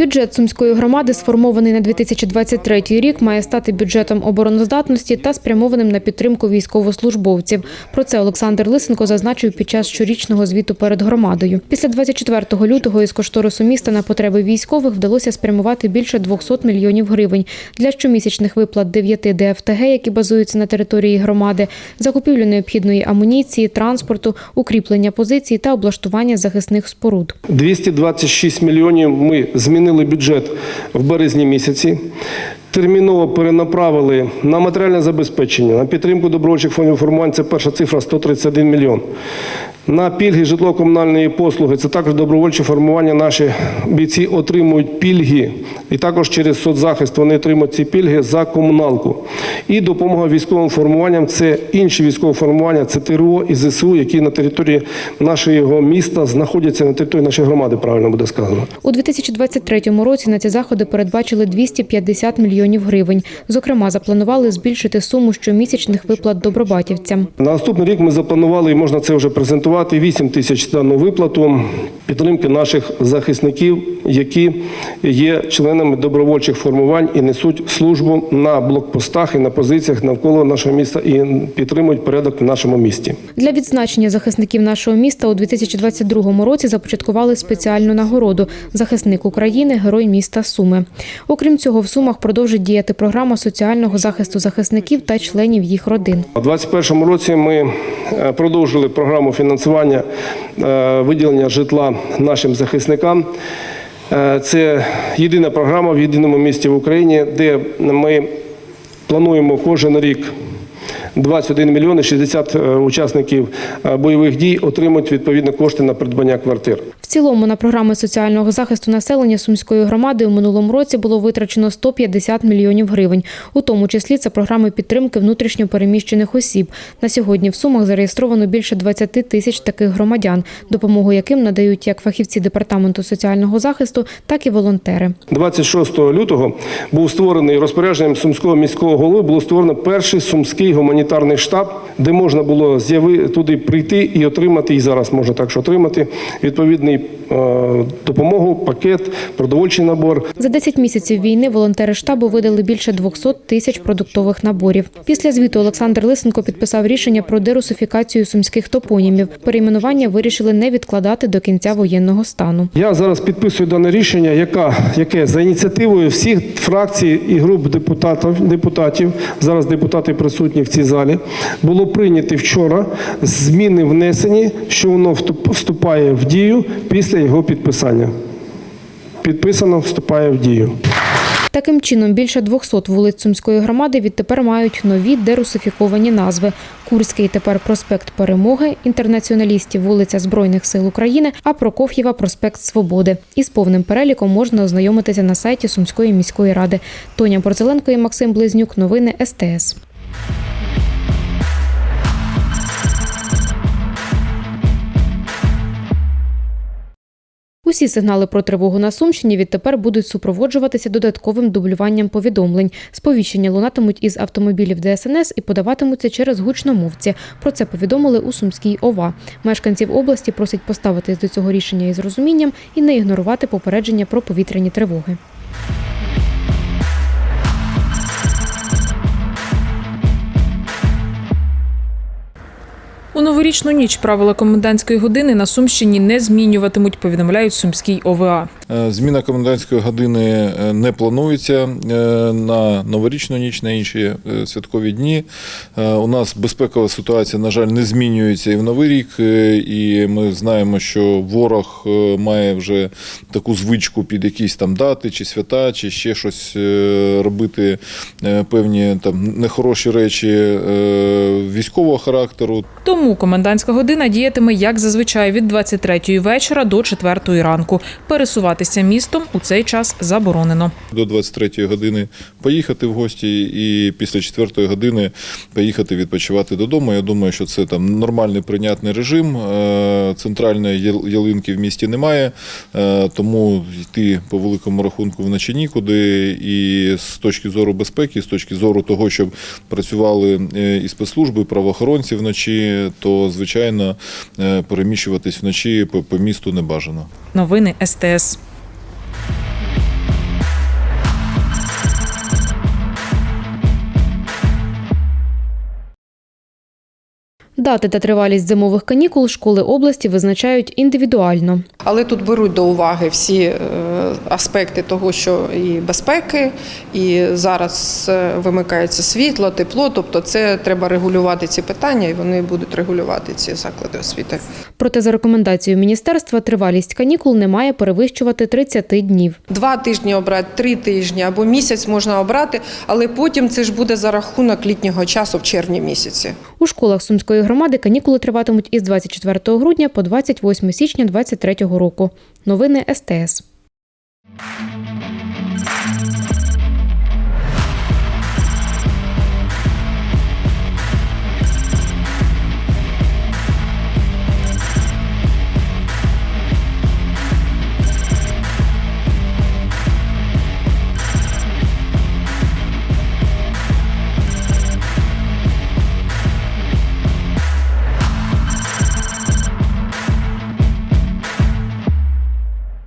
Бюджет сумської громади, сформований на 2023 рік, має стати бюджетом обороноздатності та спрямованим на підтримку військовослужбовців. Про це Олександр Лисенко зазначив під час щорічного звіту перед громадою. Після 24 лютого із кошторису міста на потреби військових вдалося спрямувати більше 200 мільйонів гривень для щомісячних виплат 9 ДФТГ, які базуються на території громади, закупівлю необхідної амуніції, транспорту, укріплення позицій та облаштування захисних споруд. 226 мільйонів ми змінили бюджет в березні місяці. Терміново перенаправили на матеріальне забезпечення, на підтримку добровольчих фондів формувань. Це перша цифра 131 мільйон. На пільги житлово-комунальної послуги це також добровольчі формування. Наші бійці отримують пільги, і також через соцзахист вони отримують ці пільги за комуналку. І допомога військовим формуванням це інші військові формування, це ТРО і ЗСУ, які на території нашого міста знаходяться на території нашої громади, правильно буде сказано. У 2023 році на ці заходи передбачили 250 мільйонів гривень. Зокрема, запланували збільшити суму щомісячних виплат добробатівцям. На наступний рік ми запланували, і можна це вже презентувати, 8 тисяч дану виплату підтримки наших захисників, які є членами добровольчих формувань і несуть службу на блокпостах і на позиціях навколо нашого міста і підтримують порядок в нашому місті. Для відзначення захисників нашого міста у 2022 році започаткували спеціальну нагороду Захисник України, герой міста Суми. Окрім цього, в Сумах продовжить діяти програма соціального захисту захисників та членів їх родин. У 2021 році ми е, продовжили програму фінансування е, виділення житла нашим захисникам. Е, Це єдина програма в єдиному місті в Україні, де ми плануємо кожен рік 21 мільйон і 60 е, учасників е, бойових дій отримують відповідно кошти на придбання квартир. Цілому на програми соціального захисту населення Сумської громади у минулому році було витрачено 150 мільйонів гривень. У тому числі це програми підтримки внутрішньо переміщених осіб. На сьогодні в Сумах зареєстровано більше 20 тисяч таких громадян, допомогу яким надають як фахівці департаменту соціального захисту, так і волонтери. 26 лютого був створений розпорядженням сумського міського голови. Було створено перший сумський гуманітарний штаб, де можна було з'яви туди прийти і отримати, і зараз можна також отримати відповідний допомогу, пакет, продовольчий набор. За 10 місяців війни волонтери штабу видали більше 200 тисяч продуктових наборів. Після звіту Олександр Лисенко підписав рішення про дерусифікацію сумських топонімів. Перейменування вирішили не відкладати до кінця воєнного стану. Я зараз підписую дане рішення, яка, яке за ініціативою всіх фракцій і груп депутатів, депутатів, зараз депутати присутні в цій залі, було прийнято вчора. Зміни внесені, що воно вступ- вступає в дію після його підписання. Підписано, вступає в дію. Таким чином, більше 200 вулиць Сумської громади відтепер мають нові дерусифіковані назви: Курський тепер проспект Перемоги, інтернаціоналістів вулиця Збройних сил України, а Прокоф'єва проспект Свободи. Із повним переліком можна ознайомитися на сайті Сумської міської ради. Тоня Борзеленко і Максим Близнюк. Новини СТС. Усі сигнали про тривогу на Сумщині відтепер будуть супроводжуватися додатковим дублюванням повідомлень. Сповіщення лунатимуть із автомобілів ДСНС і подаватимуться через гучномовці. Про це повідомили у Сумській ОВА. Мешканців області просять поставитись до цього рішення із розумінням і не ігнорувати попередження про повітряні тривоги. У новорічну ніч правила комендантської години на Сумщині не змінюватимуть, повідомляють Сумській ОВА. Е, Зміна комендантської години е, не планується е, на новорічну ніч, на інші святкові дні. У нас безпекова ситуація, на жаль, не змінюється і в новий рік. І ми знаємо, що ворог має вже таку звичку під якісь там дати чи свята, чи ще щось робити певні там нехороші речі військового характеру. Тому комендантська година діятиме як зазвичай від 23-ї вечора до 4-ї ранку. Пересуватися пересуватися містом у цей час заборонено. До 23-ї години поїхати в гості і після 4-ї години поїхати відпочивати додому. Я думаю, що це там нормальний прийнятний режим. Е, Центральної ялинки в місті немає, е, тому йти по великому рахунку вночі нікуди. І з точки зору безпеки, з точки зору того, щоб працювали е, і спецслужби, і правоохоронці вночі, то звичайно переміщуватись вночі по місту не бажано. Новини СТС. Дати та тривалість зимових канікул школи області визначають індивідуально. Але тут беруть до уваги всі е, аспекти того, що і безпеки, і зараз е, вимикається світло, тепло. Тобто, це треба регулювати ці питання, і вони будуть регулювати ці заклади освіти. Проте за рекомендацією міністерства тривалість канікул не має перевищувати 30 днів. Два тижні обрати, три тижні або місяць можна обрати, але потім це ж буде за рахунок літнього часу в червні місяці. У школах Сумської громади канікули триватимуть із 24 грудня по 28 січня 2023 року. Новини СТС.